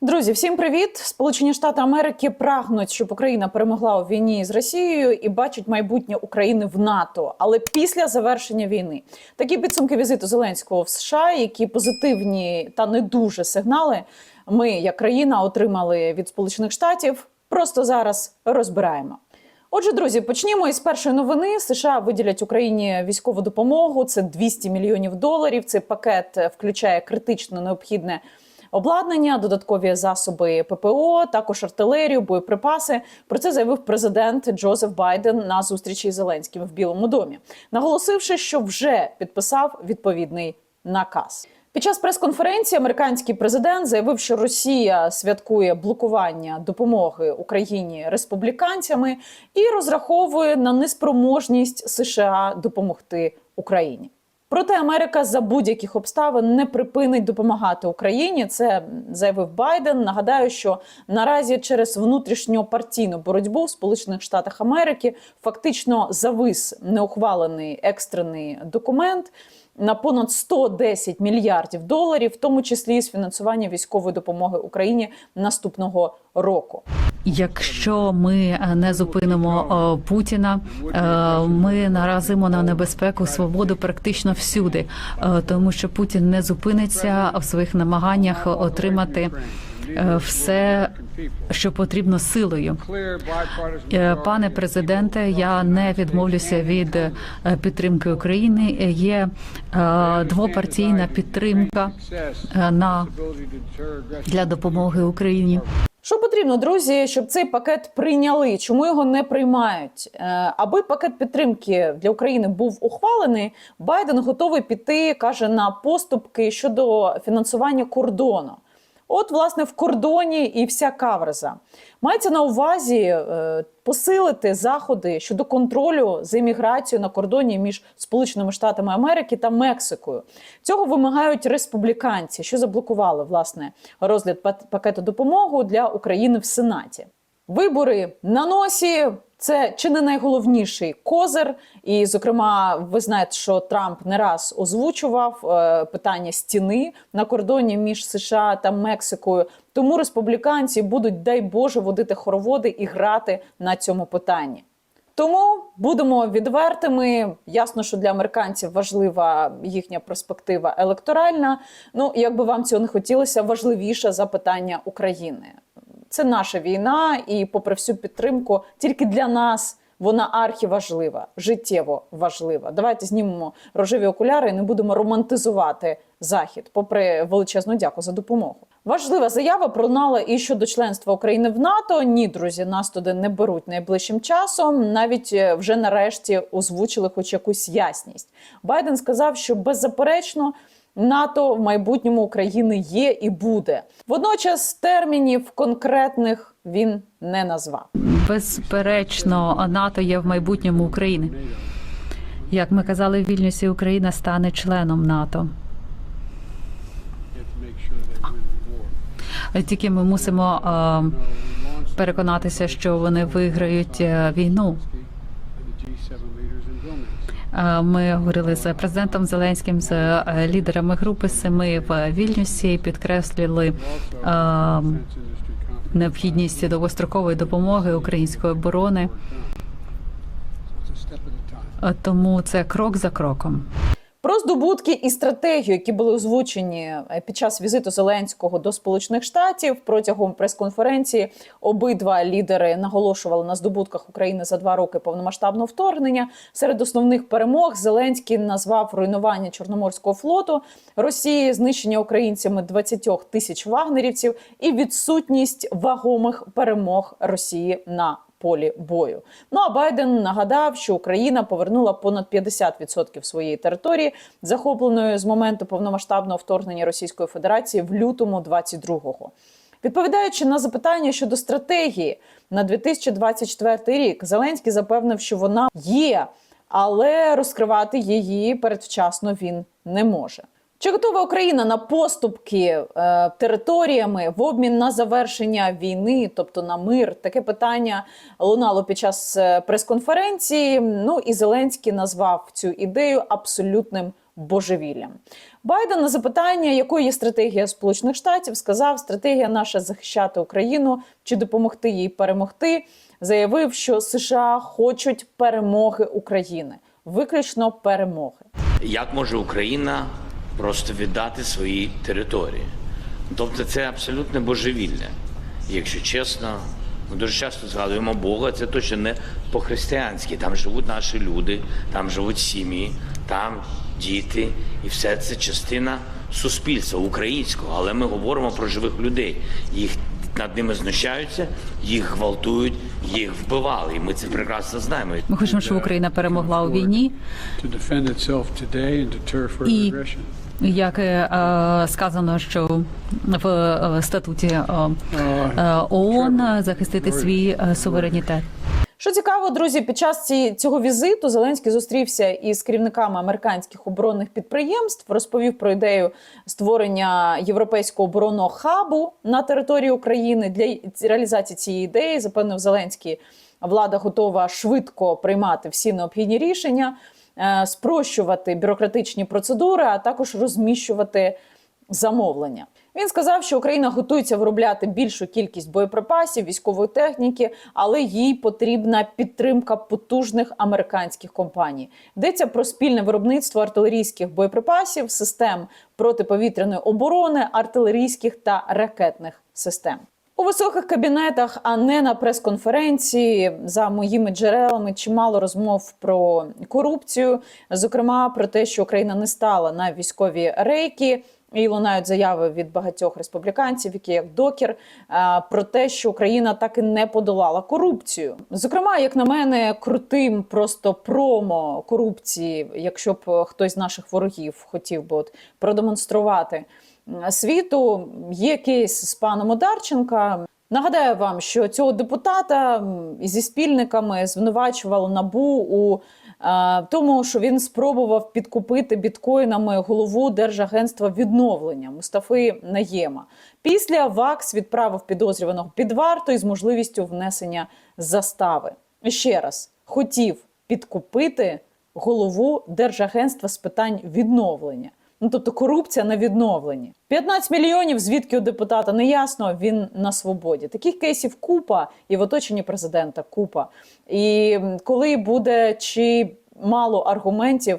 Друзі, всім привіт! Сполучені Штати Америки прагнуть, щоб Україна перемогла у війні з Росією і бачать майбутнє України в НАТО, але після завершення війни такі підсумки візиту Зеленського в США, які позитивні та не дуже сигнали. Ми, як країна, отримали від Сполучених Штатів. Просто зараз розбираємо. Отже, друзі, почнімо із першої новини. США виділять Україні військову допомогу. Це 200 мільйонів доларів. Цей пакет е, включає критично необхідне обладнання, додаткові засоби ППО, також артилерію, боєприпаси. Про це заявив президент Джозеф Байден на зустрічі з Зеленським в Білому домі, наголосивши, що вже підписав відповідний наказ. Під час прес-конференції американський президент заявив, що Росія святкує блокування допомоги Україні республіканцями і розраховує на неспроможність США допомогти Україні. Проте Америка за будь-яких обставин не припинить допомагати Україні. Це заявив Байден. Нагадаю, що наразі через внутрішньопартійну боротьбу в Сполучених Штатах Америки фактично завис неухвалений екстрений документ на понад 110 мільярдів доларів, в тому числі з фінансування військової допомоги Україні наступного року. Якщо ми е, не зупинимо е, Путіна, е, ми наразимо на небезпеку свободу практично всюди, тому що Путін не зупиниться в своїх намаганнях отримати все, що потрібно силою. Пане президенте, я не відмовлюся від підтримки України. Є двопартійна підтримка на для допомоги Україні. Потрібно, друзі, щоб цей пакет прийняли? Чому його не приймають? Е, Аби пакет підтримки для України був ухвалений, Байден готовий піти, каже, на поступки щодо фінансування кордону. От, власне, в кордоні і вся каверза. Мається на увазі е, посилити заходи щодо контролю за імміграцією на кордоні між Сполученими Штатами Америки та Мексикою. Цього вимагають республіканці, що заблокували власне розгляд пакету допомоги для України в Сенаті. Вибори на носі. Це чи не найголовніший козир, і зокрема, ви знаєте, що Трамп не раз озвучував е, питання стіни на кордоні між США та Мексикою. Тому республіканці будуть, дай Боже, водити хороводи і грати на цьому питанні. Тому будемо відвертими. Ясно, що для американців важлива їхня перспектива електоральна. Ну, як би вам цього не хотілося, важливіше за питання України. Це наша війна, і, попри всю підтримку, тільки для нас вона архіважлива, життєво важлива. Давайте знімемо рожеві окуляри і не будемо романтизувати захід, попри величезну дяку за допомогу. Важлива заява пролунала і щодо членства України в НАТО. Ні, друзі, нас туди не беруть найближчим часом. Навіть е, вже нарешті озвучили хоч якусь ясність. Байден сказав, що беззаперечно. НАТО в майбутньому України є і буде. Водночас термінів конкретних він не назвав. Безперечно, НАТО є в майбутньому України. Як ми казали в Вільнюсі, Україна стане членом НАТО. Тільки ми мусимо е, переконатися, що вони виграють е, війну. Ми говорили з президентом Зеленським, з е, лідерами групи Семи в Вільнюсі, підкреслили необхідність довгострокової допомоги української оборони. Тому це крок за кроком. Про здобутки і стратегію, які були озвучені е, під час візиту Зеленського до Сполучених Штатів протягом прес-конференції, обидва лідери наголошували на здобутках України за два роки повномасштабного вторгнення. Серед основних перемог Зеленський назвав руйнування Чорноморського флоту Росії, знищення українцями 20 тисяч вагнерівців і відсутність вагомих перемог Росії на полі бою. Ну а Байден нагадав, що Україна повернула понад 50% своєї території, захопленої з моменту повномасштабного вторгнення Російської Федерації в лютому 22-го. Відповідаючи на запитання щодо стратегії на 2024 рік, Зеленський запевнив, що вона є, але розкривати її передвчасно він не може. Чи готова Україна на поступки е, територіями в обмін на завершення війни, тобто на мир? Таке питання лунало під час е, прес-конференції. Ну і Зеленський назвав цю ідею абсолютним божевіллям. Байден на запитання, якою є стратегія Сполучених Штатів, сказав: стратегія наша захищати Україну чи допомогти їй перемогти. Заявив, що США хочуть перемоги України, виключно перемоги. Як може Україна просто віддати свої території? Тобто це абсолютне божевілля. Якщо чесно, ми дуже часто згадуємо Бога, це точно не по-християнськи. Там живуть наші люди, там живуть сім'ї, там діти, і все це частина суспільства українського. Але ми говоримо про живих людей. Їх над ними знущаються, їх гвалтують, їх вбивали. І ми це прекрасно знаємо. Ми хочемо, щоб Україна перемогла у війні. І. як е, сказано, що в е, статуті е, е, ООН захистити свій е, суверенітет. Що цікаво, друзі, під час ці- цього візиту Зеленський зустрівся із керівниками американських оборонних підприємств, розповів про ідею створення європейського оборонного хабу на території України. Для реалізації цієї ідеї запевнив Зеленський, влада готова швидко приймати всі необхідні рішення, е, спрощувати бюрократичні процедури, а також розміщувати замовлення. Він сказав, що Україна готується виробляти більшу кількість боєприпасів, військової техніки, але їй потрібна підтримка потужних американських компаній. Йдеться про спільне виробництво артилерійських боєприпасів, систем протиповітряної оборони, артилерійських та ракетних систем. У високих кабінетах, а не на прес-конференції, за моїми джерелами, чимало розмов про корупцію, зокрема про те, що Україна не стала на військові рейки. І лунають заяви від багатьох республіканців, які як докір, про те, що Україна так і не подолала корупцію. Зокрема, як на мене, крутим просто промо корупції, якщо б хтось з наших ворогів хотів би от продемонструвати світу, є кейс з паном Одарченка. Нагадаю вам, що цього депутата зі спільниками звинувачувало набу у е, тому, що він спробував підкупити біткоїнами голову Держагентства відновлення Мустафи Наєма. Після ВАКС відправив підозрюваного під варту із можливістю внесення застави. Ще раз хотів підкупити голову Держагентства з питань відновлення. Ну, тобто корупція на відновленні. 15 мільйонів, звідки у депутата не ясно, він на свободі. Таких кейсів купа і в оточенні президента купа. І коли буде чи мало аргументів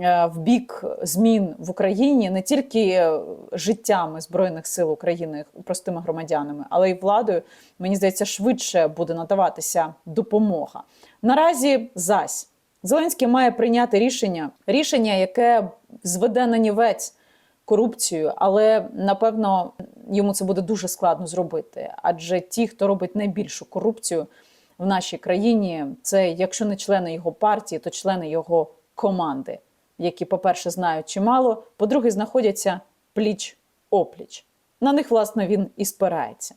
е, в бік змін в Україні, не тільки е, життями Збройних сил України, простими громадянами, але й владою, мені здається, швидше буде надаватися допомога. Наразі зась. Зеленський має прийняти рішення, рішення, яке зведе на нівець корупцію, але напевно йому це буде дуже складно зробити. Адже ті, хто робить найбільшу корупцію в нашій країні, це якщо не члени його партії, то члени його команди, які, по-перше, знають чимало, по-друге, знаходяться пліч опліч. На них, власне, він і спирається.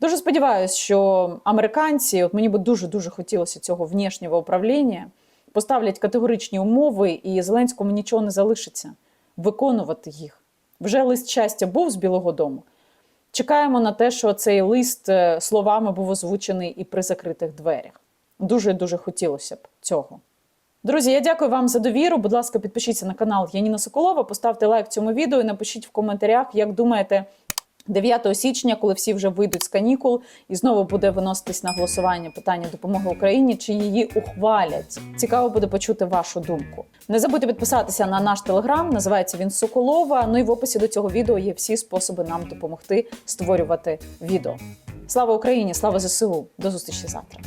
Дуже сподіваюся, що американці, от мені би дуже дуже хотілося цього внішнього управління, поставлять категоричні умови, і Зеленському нічого не залишиться виконувати їх. Вже лист щастя був з Білого Дому. Чекаємо на те, що цей лист е, словами був озвучений і при закритих дверях. Дуже дуже хотілося б цього. Друзі, я дякую вам за довіру. Будь ласка, підпишіться на канал Яніна Соколова, поставте лайк цьому відео і напишіть в коментарях, як думаєте, 9 січня, коли всі вже вийдуть з канікул, і знову буде виноситись на голосування питання допомоги Україні, чи її ухвалять. Цікаво буде почути вашу думку. Не забудьте підписатися на наш телеграм, називається він Соколова. Ну і в описі до цього відео є всі способи нам допомогти створювати відео. Слава Україні! Слава ЗСУ! До зустрічі завтра!